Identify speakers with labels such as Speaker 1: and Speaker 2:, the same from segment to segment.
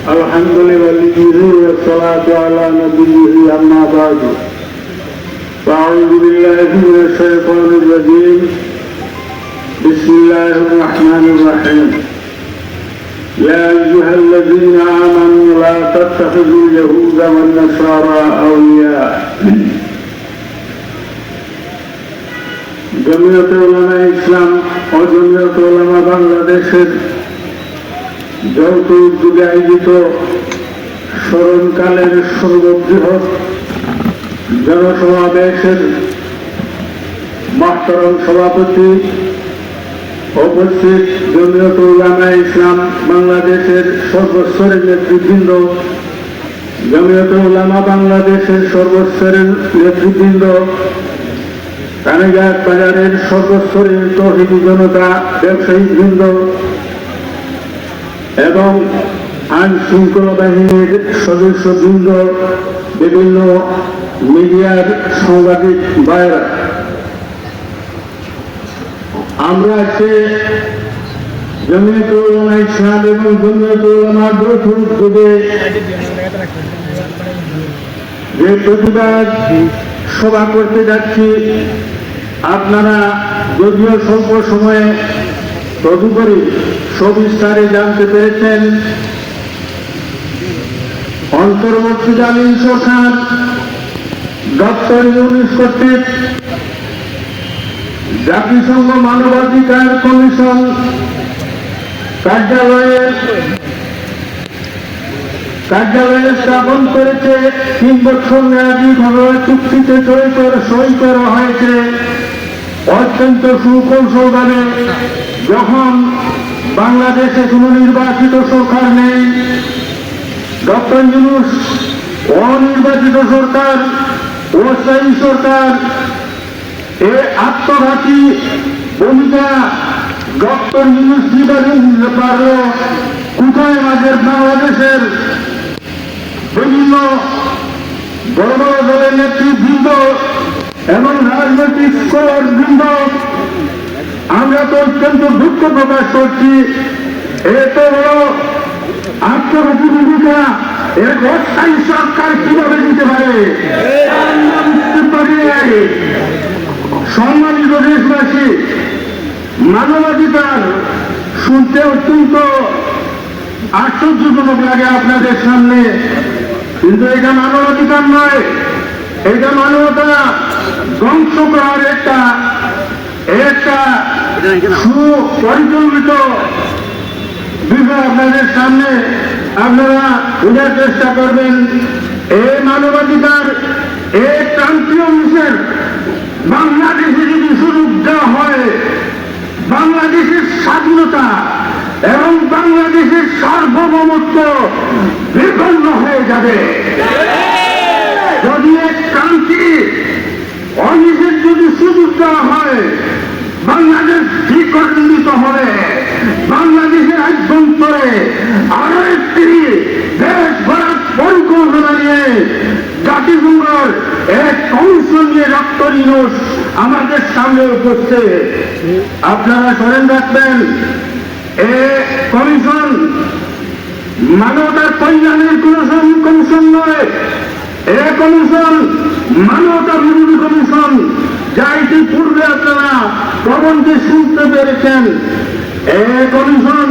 Speaker 1: الحمد لله والصلاة على نبيه أما بعد فأعوذ بالله من الشيطان الرجيم بسم الله الرحمن الرحيم يا أيها الذين آمنوا لا تتخذوا اليهود والنصارى أولياء জমিয়ত ওলামা ইসলাম ও জমিয়ত ওলামা বাংলাদেশের যৌথ উদ্যোগে আয়োজিত স্মরণকালের সর্ববৃহৎ জনসমাবেশের মাস্টারম সভাপতি উপস্থিত জমিয়ত উলামা ইসলাম বাংলাদেশের সর্বস্তরের নেতৃবৃন্দ, জমিয়ত উলামা বাংলাদেশের সর্বস্তরের নেতৃবৃন্দ কানেঘাট বাজারের সর্বস্তরের তহিদি জনতা ব্যবসায়িক বৃন্দ এবং আইন শৃঙ্খলা বাহিনীর সদস্যবৃন্দ বিভিন্ন মিডিয়ার সাংবাদিক ভাইরা আমরা আজকে যে প্রতিবাদ সভা করতে যাচ্ছি, আপনারা যদিও স্বল্প সময়ে তদুপরি সবিস্তারে জানতে পেরেছেন অন্তর্বর্তীকালীন সরকার ডক্টর ইউনিস কর্তৃক, জাতিসংঘ মানবাধিকার কমিশন কার্যালয়ের কার্যালয়ে স্থাপন করেছে, তিন বছর মেয়াদী ঘরোয়া চুক্তিতে সই করা হয়েছে। অত্যন্ত সুকৌশলভাবে যখন বাংলাদেশে কোনো নির্বাচিত সরকার নেই, ডক্টর ইউনুস অনির্বাচিত সরকার অস্থায়ী সরকার, এ আত্মঘাতী ভূমিকা ডক্টর নির্বাচন দিতে পারল কোথায় আমাদের বাংলাদেশের বিভিন্ন বড় বড় দলের নেতৃবৃন্দ এবং রাজনৈতিক বৃন্দ আমরা তো অত্যন্ত দুঃখ প্রকাশ করছি। এত আত্মঘাতী ভূমিকা এক অস্থায়ী সরকার কীভাবে দিতে পারে। সম্মানিত দেশবাসী, মানবাধিকার শুনতে অত্যন্ত আশ্চর্যজনক লাগে আপনাদের সামনে। কিন্তু এটা মানবাধিকার নয়, এটা মানবতা। ধ্বংস করার একটা একটা সুপরিকল্পিত বিষয় আপনাদের সামনে আপনারা বোঝার চেষ্টা করবেন। এই মানবাধিকার এই ক্রান্তীয় অংশের বাংলাদেশে যদি সুযোগ দেওয়া হয়, বাংলাদেশের স্বাধীনতা এবং বাংলাদেশের সার্বভৌমত্ব বিপন্ন হয়ে যাবে। যদি এক ক্রান্তি অনিষের যদি সুযোগ দেওয়া হয়, বাংলাদেশ বিকণ্ডিত হবে। বাংলাদেশের অভ্যন্তরে আরও একটি দেশ গড়ার পরিকল্পনা নিয়ে জাতিসংঘর এক কমিশন নিয়ে ডক্টর ইনোস আমাদের সামনে উপস্থিত। আপনারা স্মরণ রাখবেন, এ কমিশন মানবতার কল্যাণের কোন কমিশন নয়। এ কমিশন মানবতা বিরোধী যা ইতিপূর্বে আপনারা প্রবন্ধে শুনতে পেরেছেন। এ কমিশন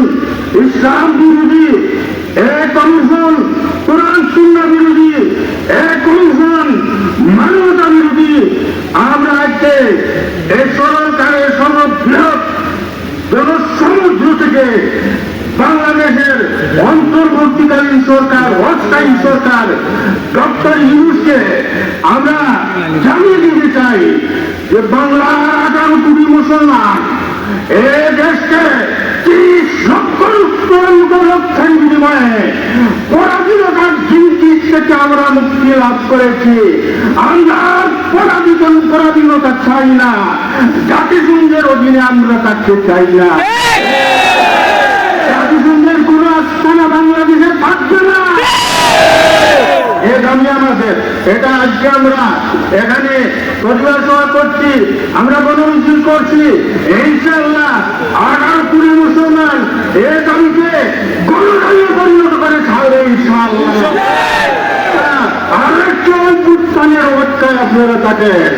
Speaker 1: ইসলাম বিরোধী। এ কমিশন কোরআন শূন্য বিরোধী। এ কমিশন মানবতা বিরোধী। আমরা আজকে এই সরকারের সর্ববৃহৎ জনসমুদ্র থেকে বাংলাদেশের অন্তর্বর্তীকালীন সরকার অস্থায়ী সরকার, ডক্টর ইউনুসকে আমরা জানিয়ে দিতে চাই যে বাংলার আঠারো কোটি মুসলমান এ দেশকে আমরা মুক্তি লাভ করেছি। আমরা চাই না। জাতিসংঘের অধীনে আমরা থাকতে চাই না। কামিয়াব আছে এটা আজকে আমরা এখানে প্রতিবাদ সভা করছি। আমরা গণমিছিল করছি। ইনশাল্লাহ আঠারো কুড়ি মুসলমান এ দাবিকে গণকামে পরিণত করে ছাড়বে ইনশাল্লাহ আর একটা অভ্যুত্থানের অবস্থায় আপনারা থাকেন